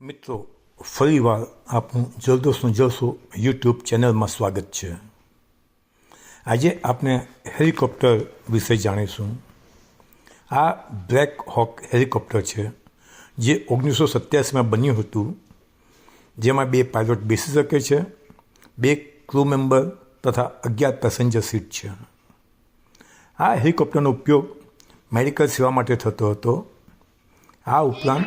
મિત્રો, ફરીવાર આપનું જલદોસનો જલસો યુટ્યુબ ચેનલમાં સ્વાગત છે. આજે આપણે હેલિકોપ્ટર વિશે જાણીશું. આ બ્લેક હોક હેલિકોપ્ટર છે, જે ઓગણીસો સત્યાસીમાં બન્યું હતું. જેમાં બે પાયલોટ બેસી શકે છે, બે ક્રૂ મેમ્બર તથા અગિયાર પેસેન્જર સીટ છે. આ હેલિકોપ્ટરનો ઉપયોગ મેડિકલ સેવા માટે થતો હતો. આ ઉપરાંત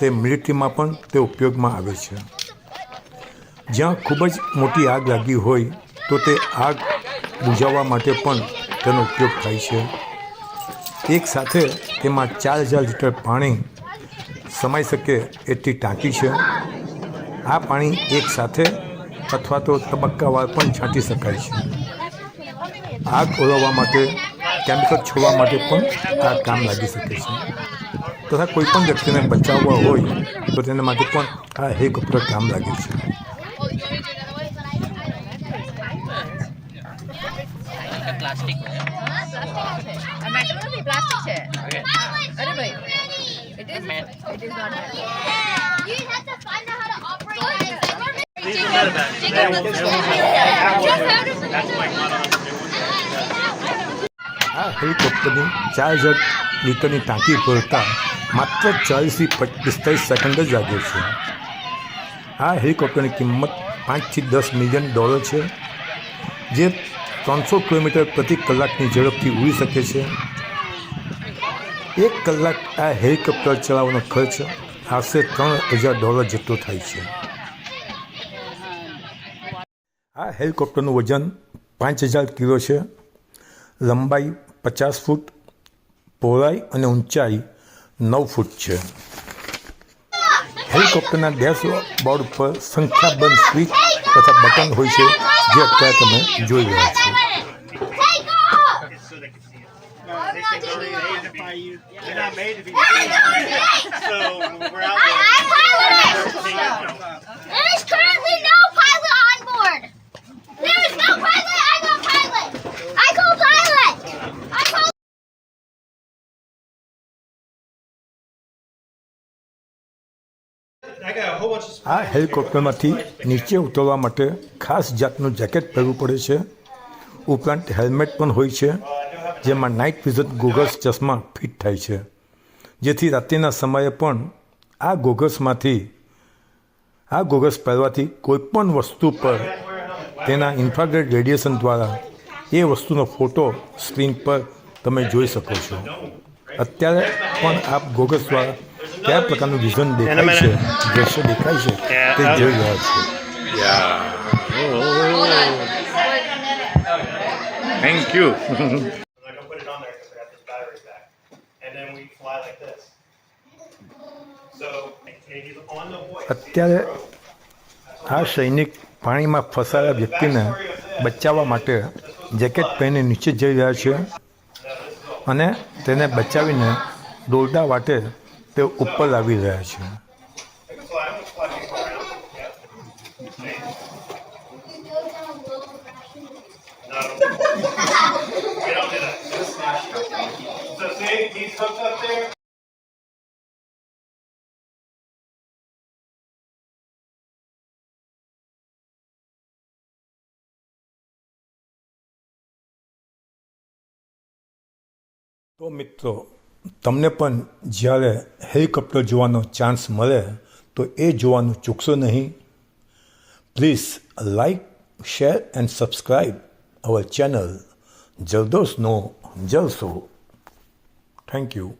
તે મિલિટરીમાં પણ તે ઉપયોગમાં આવે છે. જ્યાં ખૂબ જ મોટી આગ લાગી હોય તો તે આગ બુઝાવવા માટે પણ તેનો ઉપયોગ થાય છે. એક સાથે તેમાં ચાર હજાર લીટર પાણી સમાઈ શકે એટલી ટાંકી છે. આ પાણી એક સાથે અથવા તો તબક્કાવાર પણ છાંટી શકાય છે. આગ ઓલવવા માટે, કેમિકલ છોડવા માટે પણ આ કામ લાગી શકે છે. તથા કોઈ પણ વ્યક્તિને બચાવવા હોય, તો તેના માટે પણ આ હેલિકોપ્ટર કામ લાગે છે. આ હેલિકોપ્ટરની ચાર હજાર લીટરની ટાંકી ભરતા માત્ર ચાલીસથી પિસ્તાલીસ સેકન્ડ જ લાગે છે. આ હેલિકોપ્ટરની કિંમત પાંચથી દસ મિલિયન ડોલર છે, જે ત્રણસો કિલોમીટર પ્રતિ કલાકની ઝડપથી ઉડી શકે છે. એક કલાક આ હેલિકોપ્ટર ચલાવવાનો ખર્ચ આશરે ત્રણ હજાર ડોલર જેટલો થાય છે. આ હેલિકોપ્ટરનું વજન પાંચ હજાર કિલો છે. લંબાઈ પચાસ ફૂટ, પહોળાઈ અને ઊંચાઈ નવ ફૂટ છે. હેલિકોપ્ટરના ડેશબોર્ડ ઉપર સંખ્યાબંધ સ્વિચ તથા બટન હોય છે જે અત્યારે તમે જોઈ રહ્યા છો. So we're No, આ હેલિકોપ્ટરમાંથી નીચે ઉતરવા માટે ખાસ જાતનું જેકેટ પહેરવું પડે છે. ઉપરાંત હેલ્મેટ પણ હોય છે જેમાં નાઇટ વિઝન ગોગલ્સ ચશ્મા ફિટ થાય છે. જેથી રાત્રિના સમયે પણ આ ગોગલ્સમાંથી આ ગોગલ્સ પહેરવાથી કોઈપણ વસ્તુ પર તેના ઇન્ફ્રારેડ રેડિયેશન દ્વારા એ વસ્તુનો ફોટો સ્ક્રીન પર તમે જોઈ શકો છો. અત્યારે પણ આપ ગોગલ્સ દ્વારા કયા પ્રકારનું વિઝન દેખાય છે દ્રશ્ય દેખાય છે તે જોઈ રહ્યા છો the way. અત્યારે આ સૈનિક પાણીમાં ફસાયેલા વ્યક્તિને બચાવવા માટે જેકેટ પહેરીને નીચે જઈ રહ્યા છે અને તેને બચાવીને દોરડા વાટે તે ઉપર લાવી રહ્યા છે. તો મિત્રો તમને પણ જ્યારે હેલિકોપ્ટર જોવાનો ચાન્સ મળે, તો એ જોવાનું ચૂકશો નહીં. Please like share and subscribe our channel જલદોસનો જલસો. Thank you